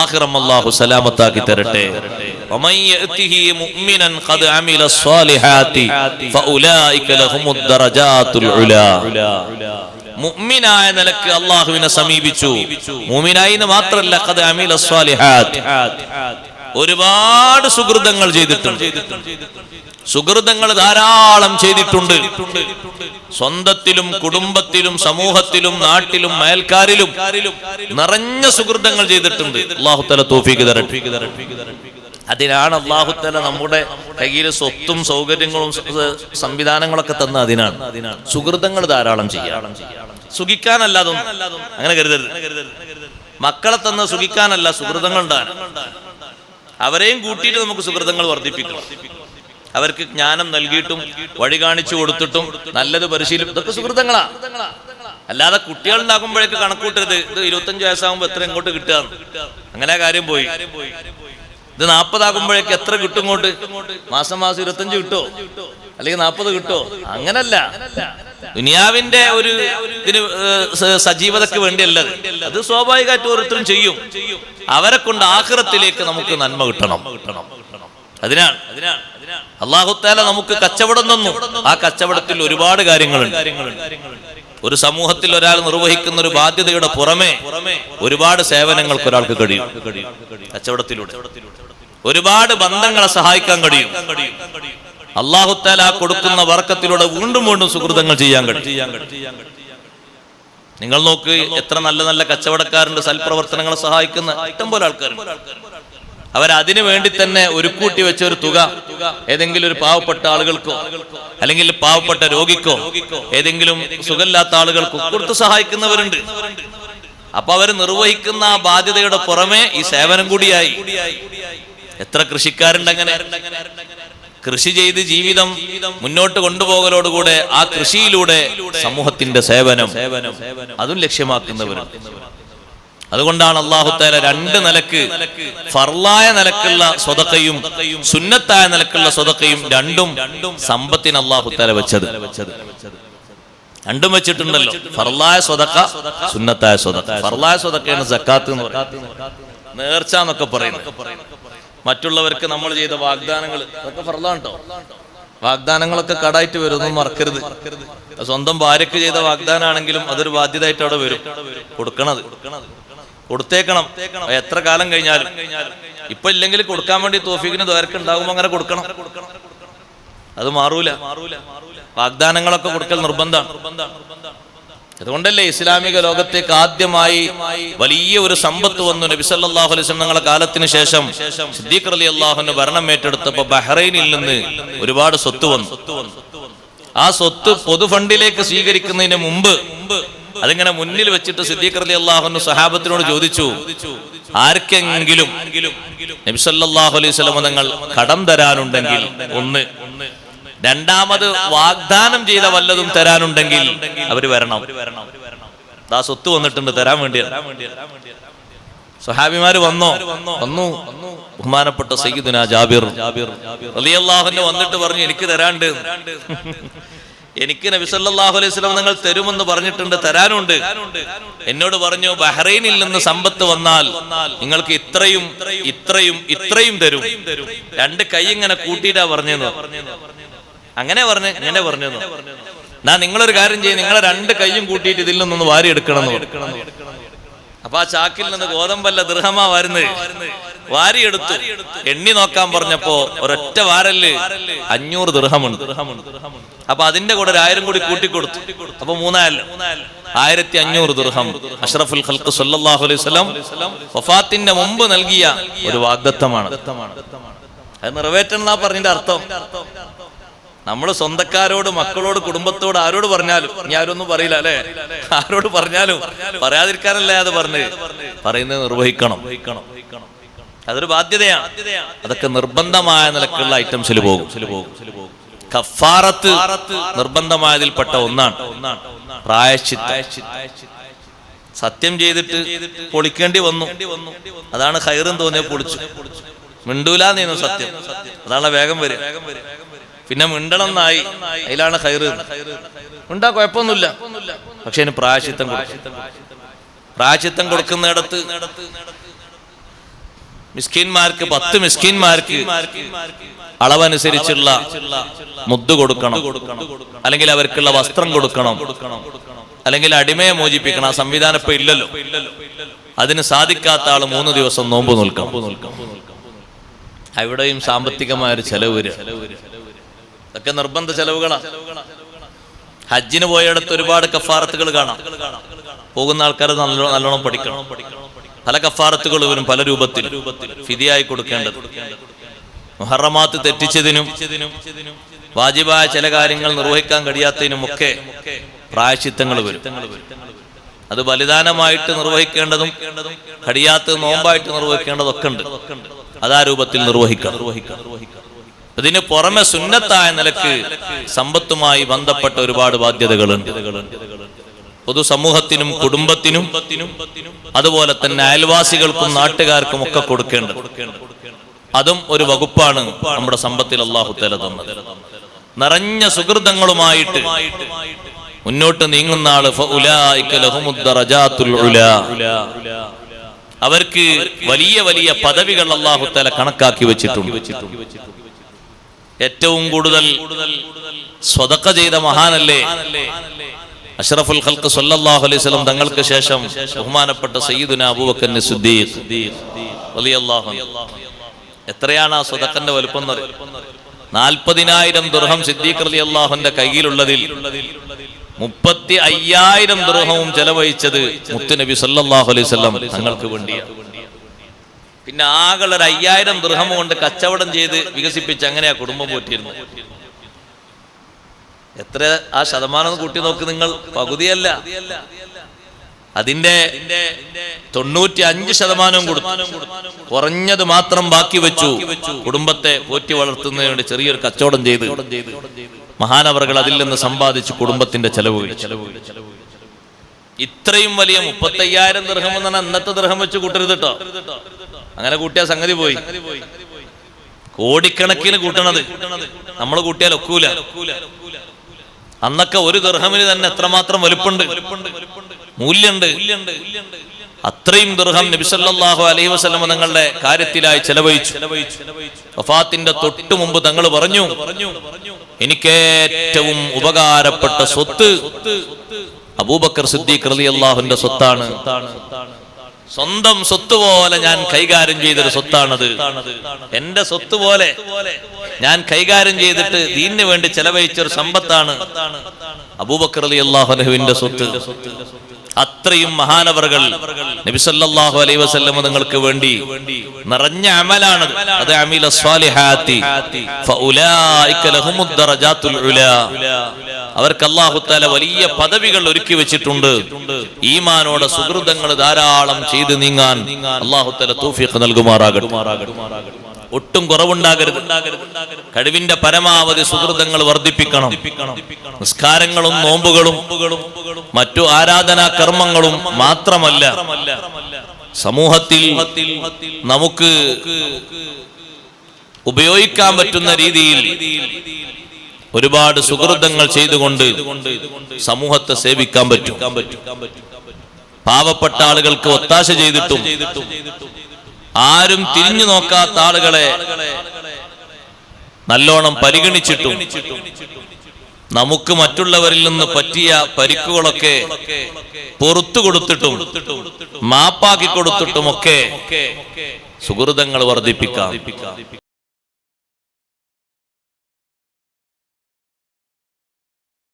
ആഖിറം അല്ലാഹു സലാമത്താക്കി തരട്ടെ ومن يأته مؤمنا قد عمل الصالحات فأولئك لهم الدرجات العلا മുഅ്മിനായ നിലക്ക് അള്ളാഹുവിനെ സമീപിച്ചു മുഅ്മിനായി എന്ന് മാത്രമല്ല ഖദ് അമില സ്വാലിഹാത്ത് ഒരുപാട് സുഹൃതങ്ങൾ ചെയ്തിട്ടുണ്ട്. സുഹൃതങ്ങൾ ധാരാളം ചെയ്തിട്ടുണ്ട്. സ്വന്തത്തിലും കുടുംബത്തിലും സമൂഹത്തിലും നാട്ടിലും അയൽക്കാരിലും നിറഞ്ഞ സുഹൃതങ്ങൾ ചെയ്തിട്ടുണ്ട്. അള്ളാഹുത്തല തല തോഫിക്ക് അതിനാണ് അള്ളാഹുത്തല നമ്മുടെ കയ്യിൽ സ്വത്തും സൗകര്യങ്ങളും സംവിധാനങ്ങളൊക്കെ തന്ന അതിനാണ്. സുഹൃതങ്ങൾ ധാരാളം ചെയ്യാം. സുഖിക്കാനല്ല അതൊന്നും അങ്ങനെ കരുതരുത്. മക്കളെ തന്ന സുഖിക്കാനല്ല സുഹൃതങ്ങൾ ഉണ്ടാകാൻ അവരെയും കൂട്ടിയിട്ട് നമുക്ക് സുഹൃതങ്ങൾ വർദ്ധിപ്പിക്കണം അവർക്ക് ജ്ഞാനം നൽകിയിട്ടും വഴി കാണിച്ചു കൊടുത്തിട്ടും നല്ലത് പരിശീലനം ഇതൊക്കെ സുഹൃതങ്ങളാ അല്ലാതെ കുട്ടികൾ ഉണ്ടാകുമ്പോഴേക്ക് കണക്കൂട്ടരുത്. ഇത് ഇരുപത്തഞ്ച് വയസ്സാകുമ്പോ എത്ര ഇങ്ങോട്ട് കിട്ടുക? അങ്ങനെ കാര്യം പോയി. ഇത് നാൽപ്പതാകുമ്പോഴേക്ക് എത്ര കിട്ടും ഇങ്ങോട്ട്? മാസം മാസം ഇരുപത്തഞ്ച് കിട്ടോ അല്ലെങ്കിൽ നാൽപ്പത് കിട്ടോ? അങ്ങനല്ല. ദുനിയാവിന്റെ ഒരു ഇതിന് സജീവതയ്ക്ക് വേണ്ടിയല്ല അത്. സ്വാഭാവികമായിട്ട് ഓരോരുത്തരും ചെയ്യും. അവരെ കൊണ്ട് ആഹ്റത്തിലേക്ക് നമുക്ക് നന്മ കിട്ടണം. കിട്ടണം അതിനാണ് അള്ളാഹുത്താല നമുക്ക് കച്ചവടം തന്നു. ആ കച്ചവടത്തിൽ ഒരുപാട് കാര്യങ്ങളുണ്ട്. ഒരു സമൂഹത്തിൽ ഒരാൾ നിർവഹിക്കുന്ന ഒരു ബാധ്യതയുടെ പുറമെ ഒരുപാട് സേവനങ്ങൾക്ക് ഒരാൾക്ക് കഴിയും. കച്ചവടത്തിലൂടെ. ഒരുപാട് ബന്ധങ്ങളെ സഹായിക്കാൻ കഴിയും. അള്ളാഹുത്താല കൊടുക്കുന്ന വർക്കത്തിലൂടെ വീണ്ടും വീണ്ടും സുഹൃതങ്ങൾ ചെയ്യാൻ കഴിയും. നിങ്ങൾ നോക്ക് എത്ര നല്ല നല്ല കച്ചവടക്കാരുണ്ട് സൽപ്രവർത്തനങ്ങളെ സഹായിക്കുന്ന ഇഷ്ടം പോലെ ആൾക്കാരുണ്ട്. അവരതിനു വേണ്ടി തന്നെ ഒരു കൂട്ടി വെച്ച ഒരു തുക ഏതെങ്കിലും ഒരു പാവപ്പെട്ട ആളുകൾക്കോ അല്ലെങ്കിൽ പാവപ്പെട്ട രോഗിക്കോ ഏതെങ്കിലും സുഖമില്ലാത്ത ആളുകൾക്കോ കൊടുത്ത് സഹായിക്കുന്നവരുണ്ട്. അപ്പൊ അവർ നിർവഹിക്കുന്ന ആ ബാധ്യതയുടെ പുറമെ ഈ സേവനം കൂടിയായി. എത്ര കൃഷിക്കാരുണ്ട് അങ്ങനെ. കൃഷി ചെയ്ത് ജീവിതം മുന്നോട്ട് കൊണ്ടുപോകലോടുകൂടെ ആ കൃഷിയിലൂടെ സമൂഹത്തിന്റെ സേവനം അതും ലക്ഷ്യമാക്കുന്നവരുണ്ട് അതുകൊണ്ടാണ് അള്ളാഹുത്താല രണ്ട് നിലയ്ക്ക് ഫർലായ നിലക്കുള്ള സ്വതക്കയും സുന്നത്തായ നിലക്കുള്ള സ്വതക്കയും രണ്ടും സമ്പത്തിന് അള്ളാഹുത്താല വെച്ചത്. രണ്ടും വെച്ചിട്ടുണ്ടല്ലോ. ഫർലായ സ്വതക്ക സുന്നത്തായ സ്വതക്ക. ഫർലായ സ്വതക്കയാണ് സക്കാത്ത് നേർച്ച എന്നൊക്കെ പറയുന്നത്. മറ്റുള്ളവർക്ക് നമ്മൾ ചെയ്ത വാഗ്ദാനങ്ങൾ. അതൊക്കെ കേട്ടോ വാഗ്ദാനങ്ങളൊക്കെ കടായിട്ട് വരും ഒന്നും മറക്കരുത് സ്വന്തം ഭാര്യക്ക് ചെയ്ത വാഗ്ദാനാണെങ്കിലും അതൊരു ബാധ്യതയായിട്ട് അവിടെ വരും. കൊടുക്കണത്. കൊടുത്തേക്കണം. എത്ര കാലം കഴിഞ്ഞാലും. ഇപ്പൊ ഇല്ലെങ്കിൽ കൊടുക്കാൻ വേണ്ടി തോഫിക്കിന് ദ്വാരക്ക് ഉണ്ടാകുമ്പോ അങ്ങനെ കൊടുക്കണം. അത് മാറൂല. വാഗ്ദാനങ്ങളൊക്കെ കൊടുക്കൽ നിർബന്ധമാണ്. അതുകൊണ്ടല്ലേ ഇസ്ലാമിക ലോകത്തേക്ക് ആദ്യമായി വലിയ ഒരു സമ്പത്ത് വന്നു നബി സല്ലല്ലാഹു അലൈഹി തങ്ങളുടെ കാലത്തിന് ശേഷം. സിദ്ദീഖ് അലി അള്ളാഹുവിന്റെ ഭരണം ഏറ്റെടുത്തപ്പോ ബഹ്റൈനിൽ നിന്ന് ഒരുപാട് സ്വത്ത് വന്നു. ആ സ്വത്ത് പൊതുഫണ്ടിലേക്ക് സ്വീകരിക്കുന്നതിന് മുമ്പ് അതിങ്ങനെ മുന്നിൽ വെച്ചിട്ട് സിദ്ദീഖ് അലി അള്ളാഹുന് സഹാബത്തിനോട് ചോദിച്ചു ആർക്കെങ്കിലും നബി സല്ലല്ലാഹു അലൈഹി വസല്ലം തങ്ങൾ കടം തരാനുണ്ടെങ്കിൽ ഒന്ന് രണ്ടാമത് വാഗ്ദാനം ചെയ്ത വല്ലതും തരാനുണ്ടെങ്കിൽ അവർ വരണം. ദാ സ്വത്ത് വന്നിട്ടുണ്ട് തരാൻ വേണ്ടി സഹാബിമാര് വന്നോ? വന്നു. ബഹുമാനപ്പെട്ട സയ്യിദുന ജാബിർ. വന്നിട്ട് പറഞ്ഞു എനിക്ക് തരാണ്ട് എനിക്ക് നബി സല്ലല്ലാഹു അലൈഹി വസല്ലം നിങ്ങൾ തരുമെന്ന് പറഞ്ഞിട്ടുണ്ട് തരാനുണ്ട്. എന്നോട് പറഞ്ഞു ബഹ്റൈനിൽ നിന്ന് സമ്പത്ത് വന്നാൽ നിങ്ങൾക്ക് ഇത്രയും ഇത്രയും ഇത്രയും തരും. രണ്ട് കൈ ഇങ്ങനെ കൂട്ടിയിട്ടാ പറഞ്ഞെന്ന് അങ്ങനെ പറഞ്ഞു ഇങ്ങനെ പറഞ്ഞു എന്നാ നിങ്ങളൊരു കാര്യം ചെയ്യും നിങ്ങളെ രണ്ട് കൈയും കൂട്ടിയിട്ട് ഇതിൽ നിന്നൊന്ന് വാരി എടുക്കണം. അപ്പൊ ആ ചാക്കിൽ നിന്ന് ഗോതമ്പല്ല ദൃഹമാ വരുന്നത്. വാരിയെടുത്തു എണ്ണി നോക്കാൻ പറഞ്ഞപ്പോ ഒരൊറ്റ വാരൽ അഞ്ഞൂറ് ദൃഹമുണ്ട്. അപ്പൊ അതിന്റെ കൂടെ ഒരു ആയിരം കൂടി കൂട്ടിക്കൊടുത്തു. അപ്പൊ മൂന്നായിരം ആയിരത്തി അഞ്ഞൂറ് ദൃഹം. അഷ്റഫുൽ ഖൽക്ക് സല്ലാഹു അലൈഹി വസല്ലം വഫാത്തിന്റെ മുമ്പ് നൽകിയ ഒരു വാഗ്ദത്തമാണ്. അത് നിറവേറ്റണം എന്നാ പറഞ്ഞതിന്റെ അർത്ഥം? നമ്മൾ സ്വന്തക്കാരോട് മക്കളോട് കുടുംബത്തോട് ആരോട് പറഞ്ഞാലും ഇനി ആരൊന്നും പറയില്ല അല്ലെ? ആരോട് പറഞ്ഞാലും പറയാതിരിക്കാനല്ലേ അത് പറഞ്ഞ്. പറയുന്നത് നിർവഹിക്കണം. അതൊരു ബാധ്യതയാണ്. അതൊക്കെ നിർബന്ധമായ നിലക്കുള്ള ഐറ്റംസിൽ പോകും. കഫാറത്ത് നിർബന്ധമായതിൽപ്പെട്ട ഒന്നാണ്. പ്രായശ്ചിത്ത. സത്യം ചെയ്തിട്ട് പൊളിക്കേണ്ടി വന്നു. അതാണ് ഹൈറും തോന്നിയ പൊളിച്ചു. മിണ്ടൂലെന്നു സത്യം. അതാണ് വേഗം വരും പിന്നെ മിണ്ടണം എന്നായി അതിലാണ് ഹൈറ് ഉണ്ടാ കുഴപ്പമൊന്നുമില്ല. പക്ഷെ അതിന് പ്രായശിത്തം കൊടുക്കും. പ്രായശ്ചിത്തം കൊടുക്കുന്നിടത്ത് മിസ്കിന്മാർക്ക് പത്ത് മിസ്കിന്മാർക്ക് അളവനുസരിച്ചുള്ള മുദ്ദ് കൊടുക്കണം. അല്ലെങ്കിൽ അവർക്കുള്ള വസ്ത്രം കൊടുക്കണം. അല്ലെങ്കിൽ അടിമയെ മോചിപ്പിക്കണം. ആ സംവിധാനം ഇപ്പൊ ഇല്ലല്ലോ. അതിന് സാധിക്കാത്ത ആൾ മൂന്ന് ദിവസം നോമ്പ് നിൽക്കണം. അവിടെയും സാമ്പത്തികമായ ഒരു ചെലവ് ഇതൊക്കെ നിർബന്ധ ചെലവുകളാണ് ഹജ്ജിന് പോയിടത്ത് ഒരുപാട് കഫാറത്തുകൾ കാണാം. പോകുന്ന ആൾക്കാർ നല്ലോണം പഠിക്കണം. പല കഫാറത്തുകൾ വരും പല രൂപത്തിൽ ഫിതിയായി കൊടുക്കേണ്ടത്. മുഹറമാത്ത് തെറ്റിച്ചതിനും വാജിബായ ചില കാര്യങ്ങൾ നിർവഹിക്കാൻ കഴിയാത്തതിനും ഒക്കെ പ്രായശിത്തങ്ങൾ വരും. അത് ബലിദാനമായിട്ട് നിർവഹിക്കേണ്ടതും കഴിയാത്ത നോമ്പായിട്ട് നിർവഹിക്കേണ്ടതൊക്കെ ഉണ്ട്. അതാ രൂപത്തിൽ നിർവഹിക്കാം നിർവഹിക്കാം ഇതിന് പുറമെ സുന്നത്തായ നിലയ്ക്ക് സമ്പത്തുമായി ബന്ധപ്പെട്ട ഒരുപാട് ബാധ്യതകളുണ്ട്. പൊതുസമൂഹത്തിനും കുടുംബത്തിനും അതുപോലെ തന്നെ അയൽവാസികൾക്കും നാട്ടുകാർക്കും ഒക്കെ കൊടുക്കേണ്ടത്. അതും ഒരു വകുപ്പാണ് നമ്മുടെ സമ്പത്തിൽ അള്ളാഹു തല തന്നത്. നിറഞ്ഞ സുഹൃതങ്ങളുമായിട്ട് മുന്നോട്ട് നീങ്ങുന്ന ആൾ. അവർക്ക് വലിയ വലിയ പദവികൾ അള്ളാഹു തല കണക്കാക്കി വെച്ചിട്ടുണ്ട്. ഏറ്റവും കൂടുതൽ സ്വതക്ക ചെയ്ത മഹാനല്ലേ അഷ്റഫുൽ ഖൽക്ക് സല്ലല്ലാഹു അലൈഹി വസല്ലം തങ്ങൾക്ക് ശേഷം ബഹുമാനപ്പെട്ട സയ്യിദുന അബൂബക്കർ സിദ്ദീഖ് റളിയല്ലാഹു. എത്രയാണ് ആ സ്വതക്കന്റെ വലുപ്പം? നാൽപ്പതിനായിരം ദുർഹം സിദ്ദീഖ് റളിയല്ലാഹു അള്ളാഹുന്റെ കയ്യിലുള്ളതിൽ മുപ്പത്തി അയ്യായിരം ദുർഹവും ചെലവഴിച്ചത് മുത്തുനബി അലൈഹി വസല്ലം തങ്ങൾക്ക് വേണ്ടിയാണ് പിന്നെ ആകെ ഒരു അയ്യായിരം ദൃഹം കൊണ്ട് കച്ചവടം ചെയ്ത് വികസിപ്പിച്ച് അങ്ങനെയാ കുടുംബം പോറ്റിയിരുന്നത്. എത്ര ആ ശതമാനം കൂട്ടി നോക്ക് നിങ്ങൾ. പകുതിയല്ല. അതിന്റെ തൊണ്ണൂറ്റി അഞ്ച് ശതമാനവും കൊടുത്തു. കുറഞ്ഞത് മാത്രം ബാക്കി വെച്ചു. കുടുംബത്തെ പോറ്റി വളർത്തുന്നതിന് ചെറിയൊരു കച്ചവടം ചെയ്ത്. മഹാനവറുകൾ അതിൽ നിന്ന് സമ്പാദിച്ചു കുടുംബത്തിന്റെ ചെലവ് ചെലവ് ചെലവ് ഇത്രയും വലിയ മുപ്പത്തയ്യായിരം ദൃഹം എന്ന് പറഞ്ഞാൽ അന്നത്തെ ദൃഹം വെച്ച് കൂട്ടരുത് കേട്ടോ അങ്ങനെ കൂട്ടിയ സംഗതി പോയി. കോടിക്കണക്കിന് കൂട്ടണത്. നമ്മൾ കൂട്ടിയാൽ ഒക്കൂല. അന്നൊക്കെ ഒരു ദർഹമിന് തന്നെ എത്രമാത്രം വലുപ്പുണ്ട്. മൂല്യണ്ട്. അത്രയും ദുർഹം നബിസല്ലാഹു അലൈഹി വസല്ലമ തങ്ങളുടെ കാര്യത്തിലായി ചെലവഴിച്ചു. വഫാത്തിന്റെ തൊട്ടു മുമ്പ് തങ്ങൾ പറഞ്ഞു എനിക്കേറ്റവും ഉപകാരപ്പെട്ട സ്വത്ത് അബൂബക്കർ സിദ്ദീഖ് അള്ളാഹുന്റെ സ്വത്താണ്. സ്വന്തം സ്വത്ത് പോലെ ഞാൻ കൈകാര്യം ചെയ്തൊരു സ്വത്താണത്. എന്റെ സ്വത്ത് പോലെ ഞാൻ കൈകാര്യം ചെയ്തിട്ട് ദീനിന് വേണ്ടി ചെലവഴിച്ചൊരു സമ്പത്താണ് അബൂബക്കർ അലി അള്ളാഹുലഹുവിന്റെ സ്വത്ത്. അത്രയും മഹാനവറുകൾ നബിസല്ലാഹു അലൈ വസല്ലം നിങ്ങൾക്ക് വേണ്ടി നിറഞ്ഞ അമലാണ് അത് അമില സ്വാലിഹാത്തി അവർക്ക് അള്ളാഹുത്താല വലിയ പദവികൾ ഒരുക്കി വെച്ചിട്ടുണ്ട്. ഈമാനോടെ സുഹൃതങ്ങൾ ധാരാളം ചെയ്ത് നീങ്ങാൻ അള്ളാഹുത്താല തൗഫീഖ് നൽകുമാറാകട്ടെ. ഒട്ടും കുറവുണ്ടാകരുത്. കഴിവിന്റെ പരമാവധി സുഹൃതങ്ങൾ വർദ്ധിപ്പിക്കണം. നിസ്കാരങ്ങളും നോമ്പുകളും മറ്റു ആരാധനാ കർമ്മങ്ങളും മാത്രമല്ല സമൂഹത്തിൽ നമുക്ക് ഉപയോഗിക്കാൻ പറ്റുന്ന രീതിയിൽ ഒരുപാട് സുഹൃതങ്ങൾ ചെയ്തുകൊണ്ട് സമൂഹത്തെ സേവിക്കാൻ പറ്റും. പാവപ്പെട്ട ആളുകൾക്ക് ഒത്താശ ചെയ്തിട്ടും ആരും തിരിഞ്ഞു നോക്കാത്ത ആളുകളെ നല്ലോണം പരിഗണിച്ചിട്ടും നമുക്ക് മറ്റുള്ളവരിൽ നിന്ന് പറ്റിയ പരിക്കുകളൊക്കെ പുറത്തു കൊടുത്തിട്ടും മാപ്പാക്കി കൊടുത്തിട്ടും ഒക്കെ സുഹൃതങ്ങൾ വർദ്ധിപ്പിക്കാം.